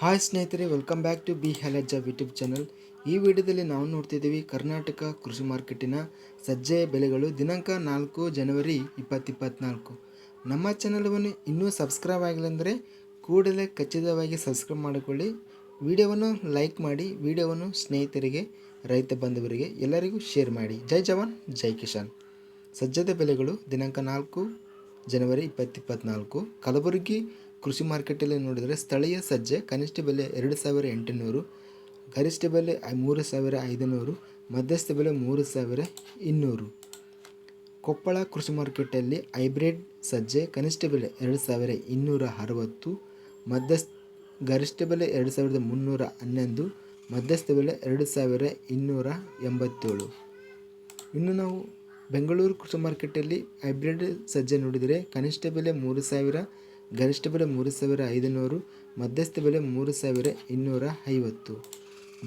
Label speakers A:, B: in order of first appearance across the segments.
A: Hi ಸ್ನೇಹಿತರೆ welcome back to ಬಿ ಹೆಲಜ್ಜ ಯೂಟ್ಯೂಬ್ ಚಾನಲ್ ಈ ವಿಡಿಯೋದಲ್ಲಿ ನಾವು ನೋಡ್ತಿದ್ದೀವಿ ಕರ್ನಾಟಕ ಕೃಷಿ ಮಾರ್ಕೆಟಿನ ಸಜ್ಜೆ ಬೆಲೆಗಳು ದಿನಾಂಕ ನಾಲ್ಕು ಜನವರಿ ಇಪ್ಪತ್ತಿಪ್ಪತ್ನಾಲ್ಕು. ನಮ್ಮ ಚಾನಲವನ್ನು ಇನ್ನೂ ಸಬ್ಸ್ಕ್ರೈಬ್ ಆಗಿಲ್ಲ ಅಂದರೆ ಕೂಡಲೇ ಖಚಿತವಾಗಿ ಸಬ್ಸ್ಕ್ರೈಬ್ ಮಾಡಿಕೊಳ್ಳಿ. ವಿಡಿಯೋವನ್ನು ಲೈಕ್ ಮಾಡಿ, ವಿಡಿಯೋವನ್ನು ಸ್ನೇಹಿತರಿಗೆ, ರೈತ ಬಂಧುವರಿಗೆ ಎಲ್ಲರಿಗೂ ಶೇರ್ ಮಾಡಿ. ಜೈ ಜವಾನ್, ಜೈ ಕಿಶಾನ್ ಸಜ್ಜದ ಬೆಲೆಗಳು ದಿನಾಂಕ ನಾಲ್ಕು ಜನವರಿ ಇಪ್ಪತ್ತಿಪ್ಪತ್ನಾಲ್ಕು. ಕಲಬುರಗಿ ಕೃಷಿ ಮಾರ್ಕೆಟಲ್ಲಿ ನೋಡಿದರೆ ಸ್ಥಳೀಯ ಸಜ್ಜೆ ಕನಿಷ್ಠ ಬೆಲೆ ಎರಡು ಸಾವಿರ ಎಂಟುನೂರು, ಗರಿಷ್ಠ ಬೆಲೆ ಮೂರು ಸಾವಿರ ಐದುನೂರು, ಮಧ್ಯಸ್ಥ ಬೆಲೆ ಮೂರು ಸಾವಿರ ಇನ್ನೂರು. ಕೊಪ್ಪಳ ಕೃಷಿ ಮಾರ್ಕೆಟಲ್ಲಿ ಹೈಬ್ರಿಡ್ ಸಜ್ಜೆ ಕನಿಷ್ಠ ಬೆಲೆ ಎರಡು ಸಾವಿರ ಇನ್ನೂರ ಅರವತ್ತು, ಮಧ್ಯಸ್ಥ ಗರಿಷ್ಠ ಬೆಲೆ ಎರಡು ಸಾವಿರದ ಮುನ್ನೂರ ಹನ್ನೊಂದು, ಮಧ್ಯಸ್ಥ ಬೆಲೆ ಎರಡು ಸಾವಿರ ಇನ್ನೂರ ಎಂಬತ್ತೇಳು. ಇನ್ನು ನಾವು ಬೆಂಗಳೂರು ಕೃಷಿ ಮಾರ್ಕೆಟಲ್ಲಿ ಹೈಬ್ರಿಡ್ ಸಜ್ಜೆ ನೋಡಿದರೆ ಕನಿಷ್ಠ ಬೆಲೆ ಮೂರು ಸಾವಿರ ಗರಿಷ್ಠ ಬೆಲೆ ಮೂರು ಸಾವಿರ ಐದುನೂರು, ಮಧ್ಯಸ್ಥ ಬೆಲೆ ಮೂರು ಸಾವಿರ ಇನ್ನೂರ ಐವತ್ತು.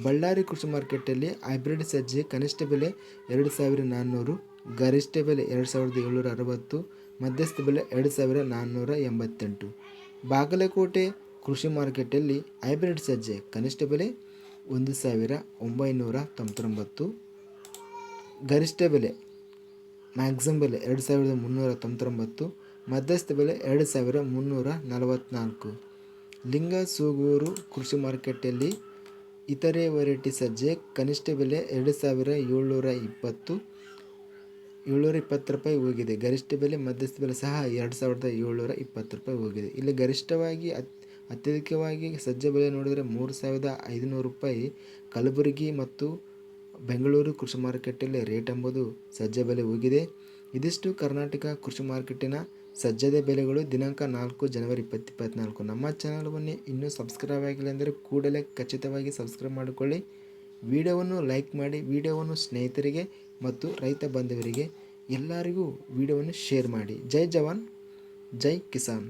A: ಬಳ್ಳಾರಿ ಕೃಷಿ ಮಾರ್ಕೆಟಲ್ಲಿ ಹೈಬ್ರಿಡ್ ಸಜ್ಜೆ ಕನಿಷ್ಠ ಬೆಲೆ ಎರಡು ಸಾವಿರ ನಾನ್ನೂರು, ಗರಿಷ್ಠ ಬೆಲೆ ಎರಡು ಸಾವಿರದ ಏಳ್ನೂರ ಅರವತ್ತು, ಮಧ್ಯಸ್ಥ ಬೆಲೆ ಎರಡು ಸಾವಿರ ನಾನ್ನೂರ ಎಂಬತ್ತೆಂಟು. ಬಾಗಲಕೋಟೆ ಕೃಷಿ ಮಾರ್ಕೆಟಲ್ಲಿ ಹೈಬ್ರಿಡ್ ಸಜ್ಜೆ ಕನಿಷ್ಠ ಬೆಲೆ ಒಂದು ಸಾವಿರ ಒಂಬೈನೂರ ತೊಂಬತ್ತೊಂಬತ್ತು, ಗರಿಷ್ಠ ಬೆಲೆ ಮ್ಯಾಕ್ಸಿಮಮ್ ಬೆಲೆ ಎರಡು ಸಾವಿರದ ಮುನ್ನೂರ ತೊಂಬತ್ತೊಂಬತ್ತು ಮಧ್ಯಸ್ಥ ಬೆಲೆ ಎರಡು ಸಾವಿರ ಮುನ್ನೂರ ನಲವತ್ತ್ನಾಲ್ಕು ಲಿಂಗಸೂಗೂರು ಕೃಷಿ ಮಾರುಕಟ್ಟೆಯಲ್ಲಿ ಇತರೆ ವೆರೈಟಿ ಸಜ್ಜೆ, ಕನಿಷ್ಠ ಬೆಲೆ ಎರಡು ಸಾವಿರ ಏಳ್ನೂರ ಇಪ್ಪತ್ತು ಏಳ್ನೂರ ಇಪ್ಪತ್ತು ರೂಪಾಯಿ ಹೋಗಿದೆ. ಗರಿಷ್ಠ ಬೆಲೆ ಮಧ್ಯಸ್ಥ ಬೆಲೆ ಸಹ ಎರಡು ಸಾವಿರದ ಏಳ್ನೂರ ಇಪ್ಪತ್ತು ರೂಪಾಯಿ ಹೋಗಿದೆ. ಇಲ್ಲಿ ಗರಿಷ್ಠವಾಗಿ ಅತ್, ಅತ್ಯಧಿಕವಾಗಿ ಸಜ್ಜೆ ಬೆಲೆ ನೋಡಿದರೆ ಮೂರು ಸಾವಿರದ ಐದುನೂರು ರೂಪಾಯಿ. ಕಲಬುರಗಿ ಮತ್ತು ಬೆಂಗಳೂರು ಕೃಷಿ ಮಾರುಕಟ್ಟೆಯಲ್ಲಿ ರೇಟ್ ಎಂಬುದು ಸಜ್ಜೆ ಬೆಲೆ ಹೋಗಿದೆ. ಇದಿಷ್ಟು ಕರ್ನಾಟಕ ಕೃಷಿ ಮಾರ್ಕೆಟಿನ ಸಜ್ಜದ ಬೆಲೆಗಳು ದಿನಾಂಕ ನಾಲ್ಕು ಜನವರಿ ಇಪ್ಪತ್ತಿಪ್ಪತ್ನಾಲ್ಕು ನಮ್ಮ ಚಾನಲ್ವನ್ನೇ ಇನ್ನೂ ಸಬ್ಸ್ಕ್ರೈಬ್ ಆಗಿಲ್ಲ ಅಂದರೆ ಕೂಡಲೇ ಖಚಿತವಾಗಿ ಸಬ್ಸ್ಕ್ರೈಬ್ ಮಾಡಿಕೊಳ್ಳಿ. ವಿಡಿಯೋವನ್ನು ಲೈಕ್ ಮಾಡಿ, ವಿಡಿಯೋವನ್ನು ಸ್ನೇಹಿತರಿಗೆ ಮತ್ತು ರೈತ ಬಾಂಧವರಿಗೆ ಎಲ್ಲರಿಗೂ ವಿಡಿಯೋವನ್ನು ಶೇರ್ ಮಾಡಿ. ಜೈ ಜವಾನ್, ಜೈ ಕಿಸಾನ್.